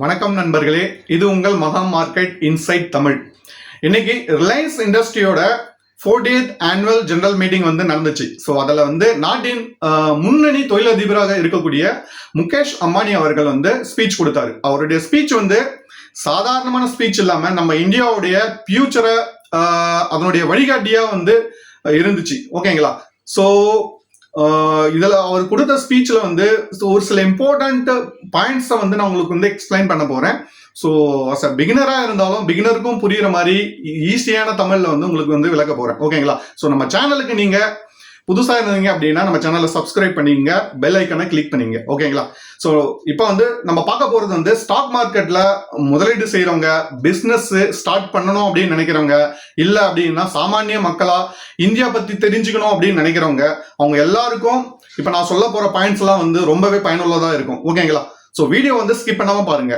வணக்கம் நண்பர்களே இது உங்கள் மகா மார்க்கெட் இன்சைட் தமிழ். இன்னைக்கு ரிலையன்ஸ் இண்டஸ்ட்ரியோட ஃபோர்டீத் ஆனுவல் ஜெனரல் மீட்டிங் வந்து நடந்துச்சு. ஸோ அதில் வந்து நாட்டின் முன்னணி தொழிலதிபராக இருக்கக்கூடிய முகேஷ் அம்பானி அவர்கள் வந்து ஸ்பீச் கொடுத்தாரு. அவருடைய ஸ்பீச் வந்து சாதாரணமான ஸ்பீச் இல்லாமல் நம்ம இந்தியாவுடைய ஃபியூச்சரை அதனுடைய வழிகாட்டியாக வந்து இருந்துச்சு. ஓகேங்களா ஸோ இதில் அவர் கொடுத்த ஸ்பீச்சில் வந்து ஒரு சில இம்பார்ட்டண்ட் பாயிண்ட்ஸை வந்து நான் உங்களுக்கு வந்து எக்ஸ்பிளைன் பண்ண போகிறேன் ஸோ அஸ் அ பிகினராக இருந்தாலும் பிகினருக்கும் புரியுற மாதிரி ஈஸியான தமிழில் வந்து உங்களுக்கு வந்து விளக்க போகிறேன் ஓகேங்களா ஸோ நம்ம சேனலுக்கு நீங்கள் புதுசாக இருந்தீங்க அப்படின்னா நம்ம சேனலை சப்ஸ்கிரைப் பண்ணிங்க பெல் ஐக்கனை கிளிக் பண்ணிங்க. ஓகேங்களா ஸோ இப்போ வந்து நம்ம பார்க்க போகிறது வந்து ஸ்டாக் மார்க்கெட்டில் முதலீடு செய்கிறவங்க பிஸ்னஸ் ஸ்டார்ட் பண்ணணும் அப்படின்னு நினைக்கிறவங்க இல்லை அப்படின்னா சாமானிய மக்களாக இந்தியா பற்றி தெரிஞ்சுக்கணும் அப்படின்னு நினைக்கிறவங்க அவங்க எல்லாருக்கும் இப்போ நான் சொல்ல போகிற பாயிண்ட்ஸ் எல்லாம் வந்து ரொம்பவே பயனுள்ளதாக இருக்கும். ஓகேங்களா ஸோ வீடியோ வந்து ஸ்கிப் பண்ணாமல் பாருங்க.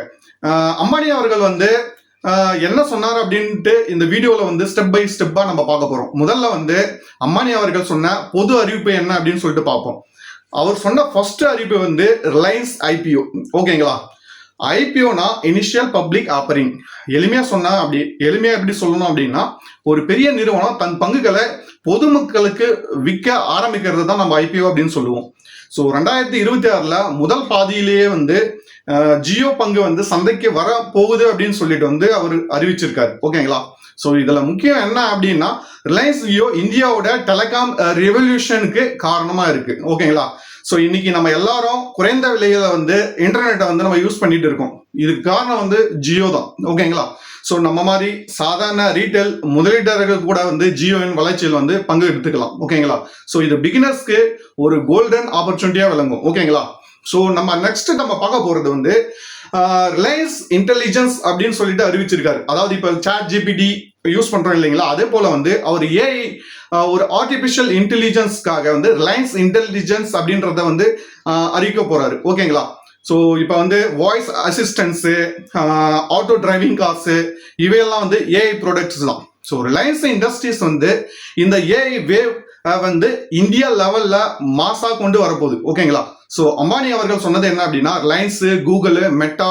அம்பானி அவர்கள் வந்து என்ன சொன்னார் அப்படின்ட்டு இந்த வீடியோவில் வந்து ஸ்டெப் பை ஸ்டெப்பாக நம்ம பார்க்க போகிறோம் முதல்ல வந்து அம்மானி அவர்கள் சொன்ன பொது அறிவிப்பு என்ன அப்படின்னு சொல்லிட்டு பார்ப்போம். அவர் சொன்ன ஃபர்ஸ்ட் அறிவிப்பு வந்து ரிலையன்ஸ் ஐபிஓ ஓகேங்களா ஐபிஓனா இனிஷியல் பப்ளிக் ஆப்பரிங் எளிமையாக சொன்னா அப்படி எளிமையாக எப்படி சொல்லணும் அப்படின்னா ஒரு பெரிய நிறுவனம் தன் பங்குகளை பொதுமக்களுக்கு விற்க ஆரம்பிக்கிறது தான் நம்ம ஐபிஓ அப்படின்னு சொல்லுவோம். ஸோ ரெண்டாயிரத்தி இருபத்தி ஆறில் முதல் பாதியிலேயே வந்து ஜியோ பங்கு வந்து சந்தைக்கு வர போகுது அப்படின்னு சொல்லிட்டு வந்து அவர் அறிவிச்சிருக்காரு. ஓகேங்களா? ஸோ இதில் முக்கியம் என்ன அப்படின்னா ரிலையன்ஸ் ஜியோ இந்தியாவோட டெலிகாம் ரெவல்யூஷனுக்கு காரணமாக இருக்கு. ஓகேங்களா? ஸோ இன்னைக்கு நம்ம எல்லாரும் குறைந்த விலையில வந்து இன்டர்நெட்டை வந்து நம்ம யூஸ் பண்ணிட்டு இருக்கோம். இதுக்கு காரணம் வந்து ஜியோ தான். ஓகேங்களா ஸோ நம்ம மாதிரி சாதாரண ரீட்டைல் முதலீட்டாளர்கள் கூட வந்து ஜியோவின் வளர்ச்சியில் வந்து பங்கு எடுத்துக்கலாம். ஓகேங்களா ஸோ இது பிகினர்ஸ்க்கு ஒரு கோல்டன் ஆப்பர்ச்சுனிட்டியாக விளங்கும். ஓகேங்களா ஸோ நம்ம நெக்ஸ்ட் நம்ம பார்க்க போகிறது வந்து ரிலையன்ஸ் இன்டெலிஜென்ஸ் அப்படின்னு சொல்லிட்டு அறிவிச்சிருக்காரு. அதாவது இப்போ சாட் ஜிபிடி யூஸ் பண்ணுறோம் இல்லைங்களா? அதே போல் வந்து அவர் ஏஐ ஒரு ஆர்டிஃபிஷியல் இன்டெலிஜென்ஸ்க்காக வந்து ரிலையன்ஸ் இன்டெலிஜென்ஸ் அப்படின்றத வந்து அறிவிக்க போறாரு. ஓகேங்களா ஸோ இப்போ வந்து வாய்ஸ் அசிஸ்டன்ஸு ஆட்டோ டிரைவிங் காசு இவையெல்லாம் வந்து ஏஐ ப்ராடக்ட்ஸ் தான். ஸோ ரிலையன்ஸ் இண்டஸ்ட்ரீஸ் வந்து இந்த ஏஐ வேவ் வந்து இந்தியா லெவலில் மாசாக கொண்டு வரப்போகுது. ஓகேங்களா ஸோ அம்பானி அவர்கள் சொன்னது என்ன அப்படின்னா ரிலையன்ஸு கூகுளு மெட்டா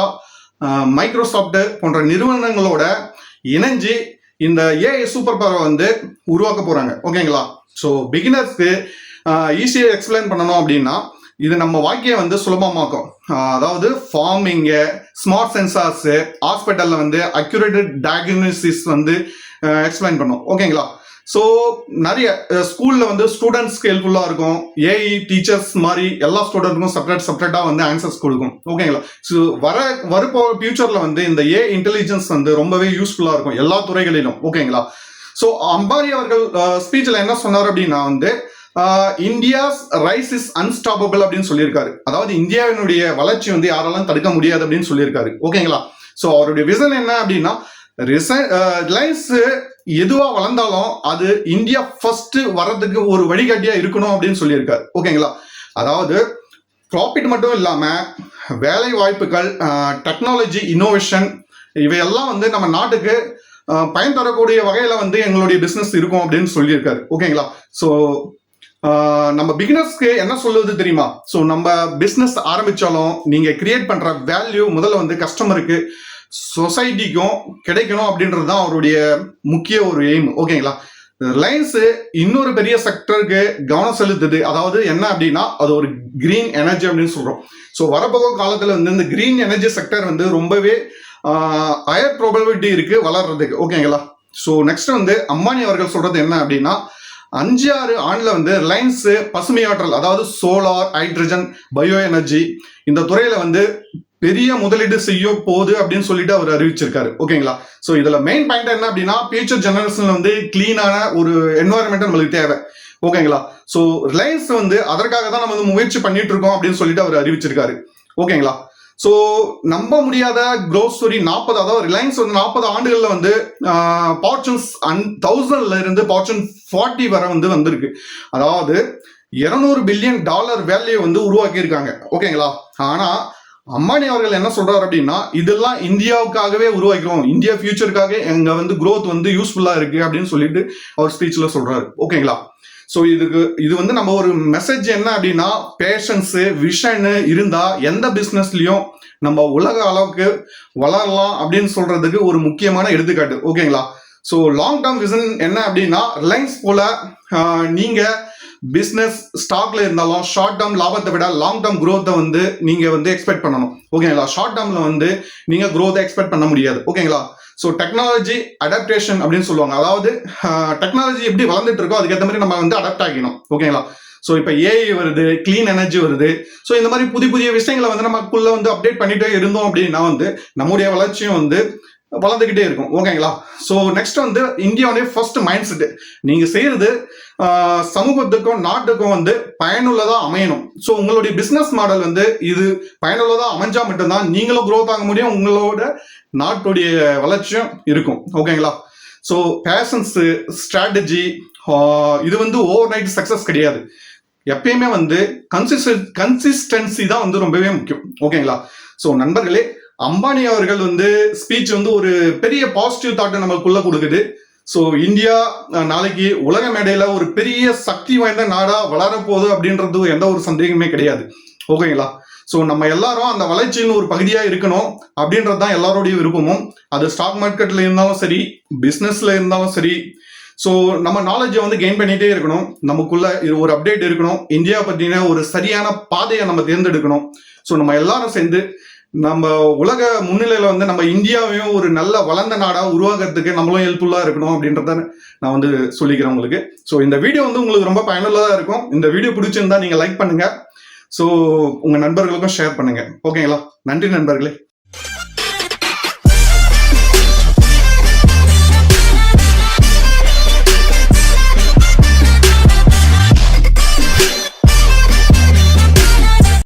மைக்ரோசாஃப்ட் போன்ற நிறுவனங்களோட இணைஞ்சு இந்த ஏஐ சூப்பர் பவரை வந்து உருவாக்க போகிறாங்க ஓகேங்களா ஸோ பிகினர்ஸ்க்கு ஈஸியாக எக்ஸ்பிளைன் பண்ணணும் அப்படின்னா இது நம்ம வாழ்க்கையை வந்து சுலபமாக்கும். அதாவது ஃபார்மிங்கு ஸ்மார்ட் சென்சார்ஸு ஹாஸ்பிட்டலில் வந்து அக்யூரேட்டட் டயக்னோசிஸ் வந்து எக்ஸ்பிளைன் பண்ணும். ஓகேங்களா ஸோ நிறைய ஸ்கூலில் வந்து ஸ்டூடெண்ட்ஸ்க்கு ஹெல்ப்ஃபுல்லாக இருக்கும். ஏஐ டீச்சர்ஸ் மாதிரி எல்லா ஸ்டூடெண்ட்டுக்கும் செப்பரேட் செப்பரேட்டாக வந்து ஆன்சர்ஸ் கொடுக்கும். ஓகேங்களா ஸோ வர வரப்போ ஃபியூச்சரில் வந்து இந்த ஏ இன்டெலிஜென்ஸ் வந்து ரொம்பவே யூஸ்ஃபுல்லாக இருக்கும் எல்லா துறைகளிலும். ஓகேங்களா ஸோ அம்பானி அவர்கள் ஸ்பீச்சில் என்ன சொன்னார் அப்படின்னா வந்து இந்தியாஸ் ரைஸ் இஸ் அன்ஸ்டாப்பபிள் அப்படின்னு சொல்லியிருக்காரு. அதாவது இந்தியாவினுடைய வளர்ச்சி வந்து யாராலும் தடுக்க முடியாது அப்படின்னு சொல்லியிருக்காரு. ஓகேங்களா ஸோ அவருடைய விசன் என்ன அப்படின்னா ரிலையன்ஸ் எதுவா வளர்ந்தாலும் அது இந்தியா ஃபர்ஸ்ட் வர்றதுக்கு ஒரு வழிகாட்டியா இருக்கணும் அப்படின்னு சொல்லியிருக்காரு. ஓகேங்களா? அதாவது ப்ராஃபிட் மட்டும் இல்லாம வேலை வாய்ப்புகள் டெக்னாலஜி இன்னோவேஷன் இவையெல்லாம் வந்து நம்ம நாட்டுக்கு பயன் தரக்கூடிய வகையில வந்து எங்களுடைய பிசினஸ் இருக்கும் அப்படின்னு சொல்லியிருக்காரு. ஓகேங்களா? ஸோ நம்ம பிகினர்ஸ்க்கு என்ன சொல்லுவது தெரியுமா? ஸோ நம்ம பிஸ்னஸ் ஆரம்பித்தாலும் நீங்கள் கிரியேட் பண்ணுற வேல்யூ முதல்ல வந்து கஸ்டமருக்கு சொசைட்டிக்கும் கிடைக்கணும் அப்படின்றது தான் அவருடைய முக்கிய ஒரு எய்ம் ஓகேங்களா ரிலையன்ஸு இன்னொரு பெரிய செக்டருக்கு கவனம் செலுத்துது. அதாவது என்ன அப்படின்னா அது ஒரு கிரீன் எனர்ஜி அப்படின்னு சொல்கிறோம் ஸோ வரப்போக காலத்தில் வந்து இந்த கிரீன் எனர்ஜி செக்டர் வந்து ரொம்பவே ஹையர் ப்ராபபிலிட்டி இருக்குது வளர்றதுக்கு. ஓகேங்களா ஸோ நெக்ஸ்ட் வந்து அம்பானி அவர்கள் சொல்கிறது என்ன அப்படின்னா அஞ்சு ஆறு ஆண்டில் வந்து ரிலையன்ஸு பசுமை ஆற்றல் அதாவது சோலார் ஹைட்ரஜன் பயோ எனர்ஜி இந்த துறையில் வந்து பெரிய முதலீடு செய்ய போகுது அப்படின்னு சொல்லிட்டு அவர் அறிவிச்சிருக்காரு. ஓகேங்களா ஸோ இதுல மெயின் பாயிண்ட் என்ன அப்படின்னா ஃபியூச்சர் ஜெனரேஷன்ல வந்து கிளீனான ஒரு என்வாயன்மெண்ட் நம்மளுக்கு தேவை. ஓகேங்களா ஸோ ரிலையன்ஸ் வந்து அதற்காக தான் நம்ம வந்து முயற்சி பண்ணிட்டு இருக்கோம் அப்படின்னு சொல்லிட்டு அவர் அறிவிச்சிருக்காரு. ஓகேங்களா ஸோ நம்ப முடியாத க்ரோத் ஸ்டோரி நாற்பது அதாவது ரிலையன்ஸ் வந்து நாற்பது ஆண்டுகளில் வந்து ஃபார்ச்சூன்ஸ் அன் தௌசண்ட்ல இருந்து ஃபார்ச்சூன் ஃபார்ட்டி வரை வந்து வந்திருக்கு. அதாவது இருநூறு பில்லியன் டாலர் வேல்யூ வந்து உருவாக்கியிருக்காங்க. ஓகேங்களா ஆனால் அம்பானி அவர்கள் என்ன சொல்றாரு அப்படின்னா இதெல்லாம் இந்தியாவுக்காகவே உருவாக்கிறோம். இந்தியா ஃபியூச்சருக்காக எங்க வந்து க்ரோத் வந்து யூஸ்ஃபுல்லா இருக்கு அப்படின்னு சொல்லிட்டு அவர் ஸ்பீச்ல சொல்றாரு. ஓகேங்களா? ஸோ இதுக்கு இது வந்து நம்ம ஒரு மெசேஜ் என்ன அப்படின்னா பேஷன்ஸு விஷனு இருந்தால் எந்த பிஸ்னஸ்லையும் நம்ம உலக அளவுக்கு வளரலாம் அப்படின்னு சொல்றதுக்கு ஒரு முக்கியமான எடுத்துக்காட்டு. ஓகேங்களா? ஸோ லாங் டேர்ம் விஷன் என்ன அப்படின்னா ரிலையன்ஸ் போல நீங்கள் பிஸ்னஸ் ஸ்டாக்ல இருந்தாலும் ஷார்ட் டேர்ம் லாபத்தை விட லாங் டேர்ம் குரோத்தை வந்து நீங்க வந்து எக்ஸ்பெக்ட் பண்ணணும். ஓகேங்களா ஷார்ட் டேர்ம்ல வந்து நீங்க குரோத்தை எக்ஸ்பெக்ட் பண்ண முடியாது. ஓகேங்களா ஸோ டெக்னாலஜி அடாப்டேஷன் அப்படின்னு சொல்லுவாங்க. அதாவது டெக்னாலஜி எப்படி வளர்ந்துட்டு இருக்கோ அதுக்கேற்ற மாதிரி நம்ம வந்து அடாப்ட் ஆகிக்கணும். ஓகேங்களா ஸோ இப்போ ஏஐ வருது கிளீன் எனர்ஜி வருது. ஸோ இந்த மாதிரி புதிய புதிய விஷயங்களை வந்து நமக்குள்ள வந்து அப்டேட் பண்ணிட்டே இருந்தோம் அப்படின்னா வந்து நம்முடைய வளர்ச்சியும் வந்து வளர்ந்துக்கிட்டே இருக்கும். ஓகேங்களா ஸோ நெக்ஸ்ட் வந்து இந்தியாவுடைய ஃபர்ஸ்ட் மைண்ட் செட்டு நீங்கள் செய்கிறது சமூகத்துக்கும் நாட்டுக்கும் வந்து பயனுள்ளதாக அமையணும். ஸோ உங்களுடைய பிஸ்னஸ் மாடல் வந்து இது பயனுள்ளதாக அமைஞ்சா மட்டும்தான் நீங்களும் க்ரோத் ஆக முடியும் உங்களோட நாட்டுடைய வளர்ச்சியும் இருக்கும். ஓகேங்களா ஸோ பேஷன்ஸு ஸ்ட்ராட்டஜி இது வந்து ஓவர் நைட் சக்ஸஸ் கிடையாது. எப்பயுமே வந்து கன்சிஸ்டன் கன்சிஸ்டன்சி தான் வந்து ரொம்பவே முக்கியம். ஓகேங்களா ஸோ நண்பர்களே அம்பானி அவர்கள் வந்து ஸ்பீச் வந்து ஒரு பெரிய பாசிட்டிவ் தாட்டை நமக்குள்ள கொடுக்குது. ஸோ இந்தியா நாளைக்கு உலக மேடையில் ஒரு பெரிய சக்தி வாய்ந்த நாடாக வளரப்போகுது அப்படின்றது எந்த ஒரு சந்தேகமே கிடையாது. ஓகேங்களா? ஸோ நம்ம எல்லாரும் அந்த வளர்ச்சியின் ஒரு பகுதியாக இருக்கணும் அப்படின்றது தான் எல்லாரோடைய விருப்பமும். அது ஸ்டாக் மார்க்கெட்டில் இருந்தாலும் சரி பிஸ்னஸில் இருந்தாலும் சரி. ஸோ நம்ம நாலேஜை வந்து கெயின் பண்ணிகிட்டே இருக்கணும். நமக்குள்ள இது ஒரு அப்டேட் இருக்கணும். இந்தியா பற்றின ஒரு சரியான பாதையை நம்ம தேர்ந்தெடுக்கணும். ஸோ நம்ம எல்லாரும் சேர்ந்து நம்ம உலக முன்னிலையில வந்து நம்ம இந்தியாவையும் ஒரு நல்ல வளர்ந்த நாடா உருவாக்குறதுக்கு நம்மளும் ஹெல்ப்ஃபுல்லா இருக்கணும் அப்படின்றத நான் வந்து சொல்லிக்கிறேன் உங்களுக்கு. ஸோ இந்த வீடியோ வந்து உங்களுக்கு ரொம்ப பயனுள்ளதா இருக்கும். இந்த வீடியோ பிடிச்சிருந்தா நீங்க லைக் பண்ணுங்க. ஸோ உங்க நண்பர்களுக்கும் ஷேர் பண்ணுங்க. ஓகேங்களா நன்றி நண்பர்களே.